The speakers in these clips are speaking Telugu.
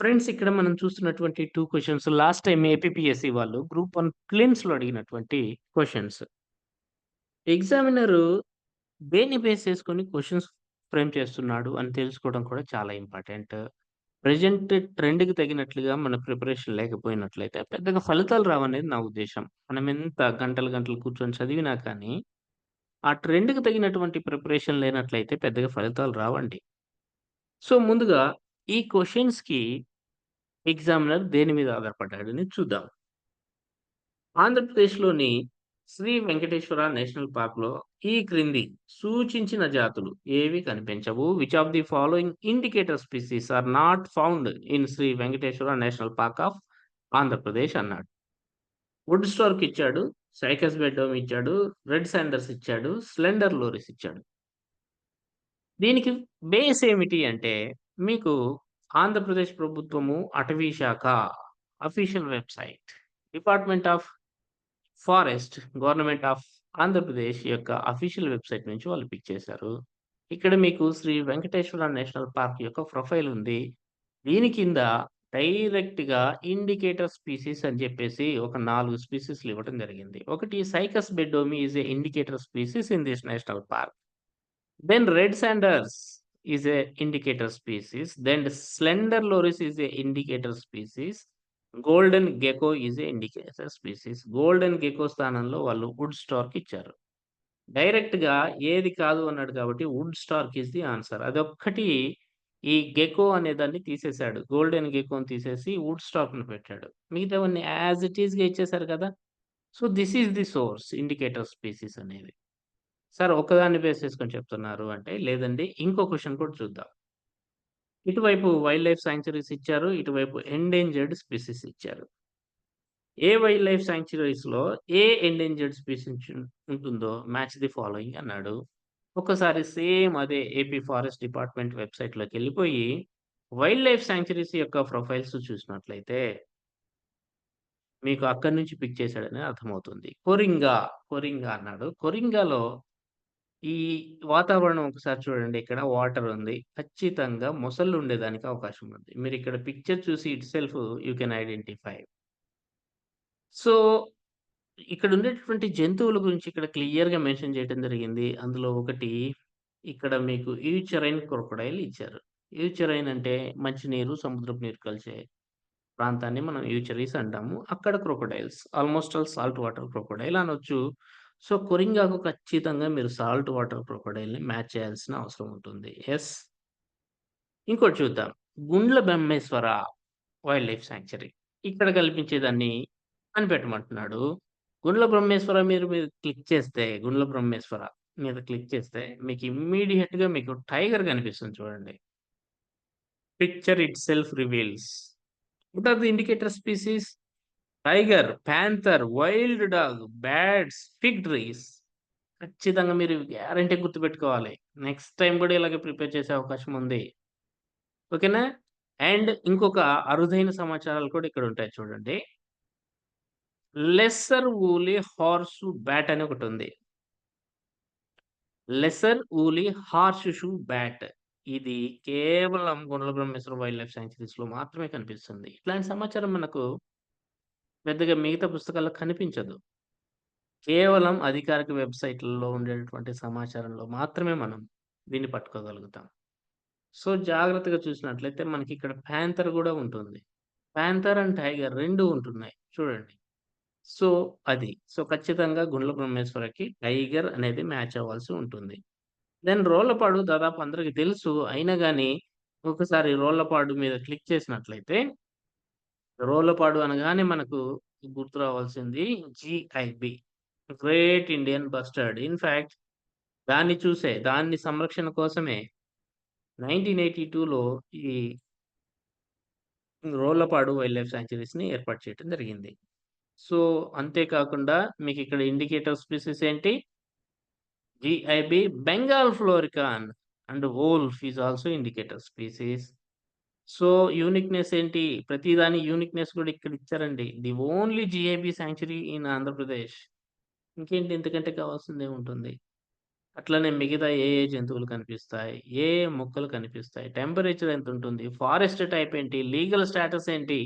ఫ్రెండ్స్ ఇక్కడ మనం చూస్తున్నటువంటి two questions last time APSC వాళ్ళు గ్రూప్ 1 లో అడిగినటువంటి క్వశ్చన్స్ ఎగ్జామినర్ దేన్ని బేస్ చేసుకొని క్వశ్చన్స్ ఫ్రేమ్ చేస్తున్నాడు అని తెలుసుకోవడం కూడా చాలా ఇంపార్టెంట్. ప్రజెంట్ ట్రెండ్‌కి తగినట్లుగా మన ప్రిపరేషన్ లేకపోయినట్లయితే పెద్దగా ఫలితాలు రావనేది నా ఉద్దేశం మనం ఎంత గంటలు గంటలు కూర్చొని చదివినా కానీ, ఆ ట్రెండ్‌కి తగినటువంటి ప్రిపరేషన్ లేనట్లయితే పెద్దగా ఫలితాలు రావండి. సో, ముందుగా ఈ క్వశ్చన్స్కి ఎగ్జామినర్ దేని మీద ఆధారపడ్డాడని చూద్దాం. ఆంధ్రప్రదేశ్‌లోని శ్రీ వెంకటేశ్వర నేషనల్ పార్క్‌లో ఈ క్రింది సూచించిన జాతులు ఏవి కనిపించవు. Which of the following indicator species are not found in Shri Venkateswara national park of Andhra Pradesh అన్నాడు. వుడ్ స్టార్క్ ఇచ్చాడు. సైకస్ బెడ్డోమ్ ఇచ్చాడు. రెడ్ శాండర్స్ ఇచ్చాడు. స్లెండర్ లోరిస్ ఇచ్చాడు. దీనికి బేస్ ఏమిటి అంటే మీకు ఆంధ్రప్రదేశ్ ప్రభుత్వము అటవీ శాఖ official website department of forest government of Andhra Pradesh యొక్క అఫీషియల్ వెబ్‌సైట్ నుంచి వాళ్ళు పిక్ చేశారు. ఇక్కడ మీకు శ్రీ వెంకటేశ్వర నేషనల్ పార్క్ యొక్క ప్రొఫైల్ ఉంది. దీని కింద డైరెక్ట్‌గా ఇండికేటర్ స్పీసీస్ అని చెప్పేసి ఒక నాలుగు స్పీసీస్‌లు ఇవ్వడం జరిగింది. ఒకటి cycas beddomei is a indicator species in this national park. Then red sanders is a indicator species. Then slender loris is a indicator species. Golden gecko is a indicator species. Golden gecko స్థానంలో వాళ్ళు వుడ్ స్టార్క్ ఇచ్చారు. డైరెక్ట్‌గా ఏది కాదు అన్నాడు కాబట్టి wood stork is the answer. అదొక్కటి ఈ గెకో అనే దాన్ని తీసేసాడు. గోల్డెన్ గెకోని తీసేసి వుడ్ స్టార్క్‌ని పెట్టాడు. మిగతావన్నీ యాజ్ ఇట్ ఈస్‌గా ఇచ్చేశారు కదా! So, this is the source indicator species అనేది. సార్ ఒక్కదాన్ని బేస్ చేసుకొని చెప్తున్నారు అంటే లేదండి. ఇంకో క్వశ్చన్ కూడా చూద్దాం. ఇటువైపు వైల్డ్ లైఫ్ సాంక్చురీస్ ఇచ్చారు. ఇటువైపు ఎండేంజర్డ్ స్పీసీస్ ఇచ్చారు. ఏ వైల్డ్ లైఫ్ సాంక్చురీస్‌లో ఏ ఎండేంజర్డ్ స్పీసీస్ ఉంటుందో మ్యాచ్ ది ఫాలోయింగ్ అన్నాడు. ఒక్కసారి సేమ్ అదే ఏపీ ఫారెస్ట్ డిపార్ట్మెంట్ వెబ్‌సైట్‌లోకెళ్ళిపోయి వైల్డ్ లైఫ్ సాంక్చురీస్ యొక్క ప్రొఫైల్స్ చూసినట్లయితే మీకు అక్కడి నుంచి పిక్ చేశాడని అర్థమవుతుంది. కొరింగా, కొరింగా అన్నాడు. కొరింగాలో ఈ వాతావరణం ఒకసారి చూడండి. ఇక్కడ వాటర్ ఉంది. ఖచ్చితంగా మొసళ్ళు ఉండేదానికి అవకాశం ఉంది. మీరు ఇక్కడ పిక్చర్ చూసి itself you can identify. So, ఇక్కడ ఉండేటటువంటి జంతువుల గురించి ఇక్కడ క్లియర్‌గా మెన్షన్ చేయడం జరిగింది. అందులో ఒకటి ఇక్కడ మీకు ఈచెరైన్ క్రొకడైల్ ఇచ్చారు. ఈచెరైన్ అంటే మంచినీరు, సముద్రపు నీరు కలిసే ప్రాంతాన్ని మనం యూచరీస్ అంటాము. అక్కడ crocodiles almost all salt water crocodile అనొచ్చు. సో, కొరింగాకు ఖచ్చితంగా మీరు సాల్ట్ వాటర్ క్రొకడైల్ని మ్యాచ్ చేయాల్సిన అవసరం ఉంటుంది. ఎస్ ఇంకోటి చూద్దాం. Gundla Brahmeswara wild life sanctuary. ఇక్కడ కల్పించేదాన్ని కనిపెట్టమంటున్నాడు. గుండ్ల బ్రహ్మేశ్వర మీరు మీరు క్లిక్ చేస్తే గుండ్ల బ్రహ్మేశ్వర మీద క్లిక్ చేస్తే మీకు ఇమ్మీడియట్గా మీకు టైగర్ కనిపిస్తుంది చూడండి. Picture itself reveals. What are the indicator species? Tiger, panther wild dog, bats, fig trees. ఖచ్చితంగా మీరు గ్యారంటీ గుర్తుపెట్టుకోవాలి. నెక్స్ట్ టైం కూడా ఇలాగే ప్రిపేర్ చేసే అవకాశం ఉంది. ఓకేనా? అండ్ ఇంకొక అరుదైన సమాచారాలు కూడా ఇక్కడ ఉంటాయి చూడండి. లెస్సర్ ఊలి హార్స్ బ్యాట్ అని ఒకటి ఉంది lesser woolly horse shoe bat. ఇది కేవలం గుండ్ల బ్రహ్మేశ్వర వైల్డ్ లైఫ్ సాంక్చురీస్‌లో మాత్రమే కనిపిస్తుంది. ఇట్లాంటి సమాచారం మనకు పెద్దగా మిగతా పుస్తకాల్లో కనిపించదు. కేవలం అధికారిక వెబ్‌సైట్‌లలో ఉండేటటువంటి సమాచారంలో మాత్రమే మనం దీన్ని పట్టుకోగలుగుతాం. సో, జాగ్రత్తగా చూసినట్లయితే మనకి ఇక్కడ పాంథర్ కూడా ఉంటుంది. పాంథర్ అండ్ టైగర్ రెండు ఉంటున్నాయి చూడండి. సో, అది. సో, ఖచ్చితంగా గుండ్ల బ్రహ్మేశ్వరకి టైగర్ అనేది మ్యాచ్ అవ్వాల్సి ఉంటుంది. దెన్ రోళ్ళపాడు దాదాపు అందరికి తెలుసు. అయినా కానీ ఒకసారి రోళ్ళపాడు మీద క్లిక్ చేసినట్లయితే రోళ్ళపాడు అనగానే మనకు గుర్తు రావాల్సింది GIB great Indian bustard. In fact దాన్ని చూసే దాన్ని సంరక్షణ కోసమే 1982లో ఈ రోళ్ళపాడు వైల్డ్ లైఫ్ సాంక్చురీస్‌ని ఏర్పాటు చేయడం జరిగింది. సో, అంతేకాకుండా మీకు ఇక్కడ ఇండికేటర్ స్పీసీస్ ఏంటి? GIB Bengal florican and wolf is also indicator species. So, uniqueness ఏంటి? ప్రతిదాని యూనిక్‌నెస్ కూడా ఇక్కడ ఇచ్చారండి. The only GIB sanctuary in Andhra Pradesh. ఇంకేంటి ఇంతకంటే కావాల్సిందేముంటుంది? అట్లనే మిగతా ఏ ఏ జంతువులు కనిపిస్తాయి? ఏ ఏ మొక్కలు కనిపిస్తాయి? టెంపరేచర్ ఎంత ఉంటుంది ఫారెస్ట్ టైప్ ఏంటి? లీగల్ స్టేటస్ ఏంటి?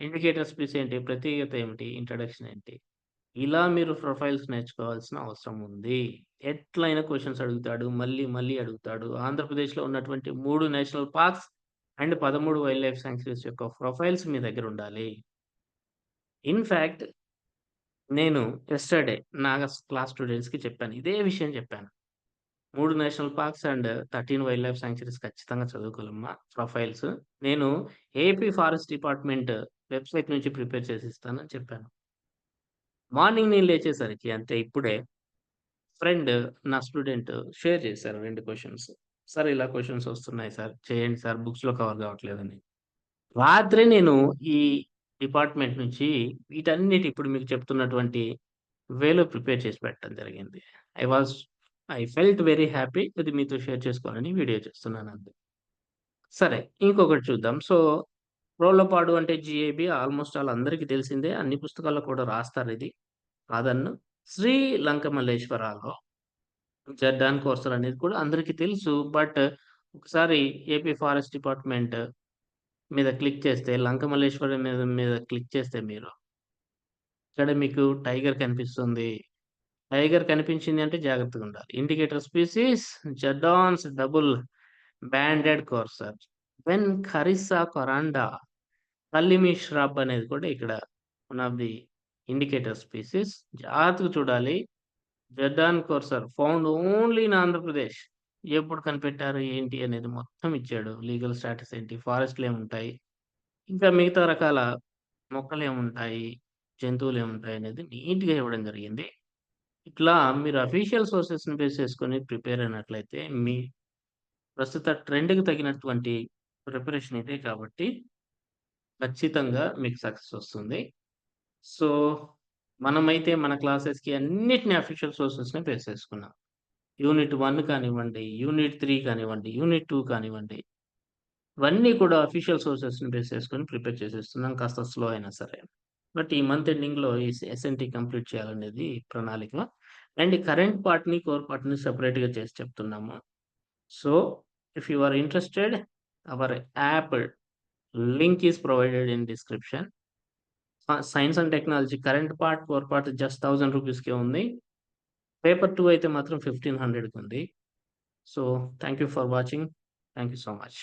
ఇండికేటర్ స్పీస్ ఏంటి? ప్రత్యేకత ఏమిటి? ఇంట్రడక్షన్ ఏంటి? ఇలా మీరు ప్రొఫైల్స్ నేర్చుకోవాల్సిన అవసరం ఉంది. ఎట్లైనా క్వశ్చన్స్ అడుగుతాడు. మళ్ళీ మళ్ళీ అడుగుతాడు. ఆంధ్రప్రదేశ్‌లో ఉన్నటువంటి మూడు national parks and 13 wildlife sanctuaries యొక్క ప్రొఫైల్స్ మీ దగ్గర ఉండాలి. ఇన్ ఫ్యాక్ట్ నేను ఎస్టర్డే నా క్లాస్ స్టూడెంట్స్‌కి చెప్పాను. ఇదే విషయం చెప్పాను. మూడు national parks and 13 wildlife sanctuaries ఖచ్చితంగా చదువుకోలేమ్మా ప్రొఫైల్స్. నేను ఏపీ ఫారెస్ట్ డిపార్ట్‌మెంట్ వెబ్‌సైట్ నుంచి ప్రిపేర్ చేసి ఇస్తానని చెప్పాను. మార్నింగ్ నేను లేచేసరికి అంతే ఇప్పుడే ఫ్రెండ్ నా స్టూడెంట్ షేర్ చేశారు రెండు క్వశ్చన్స్ సార్ ఇలా క్వశ్చన్స్ వస్తున్నాయి సార్. చేయండి సార్ బుక్స్‌లో కవర్ కావట్లేదని. రాత్రే నేను ఈ డిపార్ట్‌మెంట్ నుంచి వీటన్నిటి ఇప్పుడు మీకు చెప్తున్నటువంటి వేలో ప్రిపేర్ చేసి పెట్టడం జరిగింది. I was I felt very happy ఇది మీతో షేర్ చేసుకోవాలని వీడియో చేస్తున్నాను అంతే. సరే ఇంకొకటి చూద్దాం. సో రోళ్ళపాడు అంటే జిఏబి ఆల్‌మోస్ట్ ఆల్ అందరికీ తెలిసిందే. అన్ని పుస్తకాల్లో కూడా రాస్తారు ఇది కాదన్ను. శ్రీ లంకమల్లేశ్వరాలో జర్డాన్ కోర్సర్ అనేది కూడా అందరికీ తెలుసు. బట్ ఒకసారి ఏపీ ఫారెస్ట్ డిపార్ట్‌మెంట్ మీద క్లిక్ చేస్తే లంకమల్లేశ్వరి మీద మీద క్లిక్ చేస్తే మీరు ఇక్కడ మీకు టైగర్ కనిపిస్తుంది. టైగర్ కనిపించింది అంటే జాగ్రత్తగా ఉండాలి. Indicator species Jerdon's double banded courser. When ఖరిసా కొరాండా కల్లిమి ష్రబ్ అనేది కూడా ఇక్కడ one of the indicator species. జాగ్రత్తగా చూడాలి. Jerdon courser found only in Andhra Pradesh. ఎప్పుడు కనిపెట్టారు? ఏంటి? అనేది మొత్తం ఇచ్చాడు. లీగల్ స్టాటస్ ఏంటి? ఫారెస్ట్‌లు ఏముంటాయి? ఇంకా మిగతా రకాల మొక్కలేముంటాయి? జంతువులేముంటాయి? అనేది నీట్‌గా ఇవ్వడం జరిగింది. ఇట్లా మీరు అఫీషియల్ సోర్సెస్‌ని బేస్ చేసుకొని ప్రిపేర్ అయినట్లయితే మీ ప్రస్తుత ట్రెండ్‌కి తగినటువంటి ప్రిపరేషన్ ఇదే కాబట్టి ఖచ్చితంగా మీకు సక్సెస్ వస్తుంది. సో మనమైతే మన క్లాసెస్‌కి అన్నిటిని అఫీషియల్ సోర్సెస్‌ని బేస్ చేసుకున్నాం. యూనిట్ వన్ కానివ్వండి, యూనిట్ త్రీ కానివ్వండి, యూనిట్ టూ కానివ్వండి. ఇవన్నీ కూడా అఫీషియల్ సోర్సెస్‌ని బేస్ చేసుకొని ప్రిపేర్ చేసేస్తున్నాం. కాస్త స్లో అయినా సరే. బట్ ఈ మంత్ ఎండింగ్‌లో ఈ ఎస్ఎన్‌టీ కంప్లీట్ చేయాలనేది ప్రణాళిక. అండ్ కరెంట్ పార్ట్‌ని, కోర్ పార్ట్‌ని సపరేట్గా చేసి చెప్తున్నాము. So if you are interested our app link is provided in description. Science and technology current part, core part just thousand రూపీస్‌కే ఉంది. పేపర్ టూ అయితే మాత్రం 1500కి ఉంది. So thank you for watching. Thank you so much.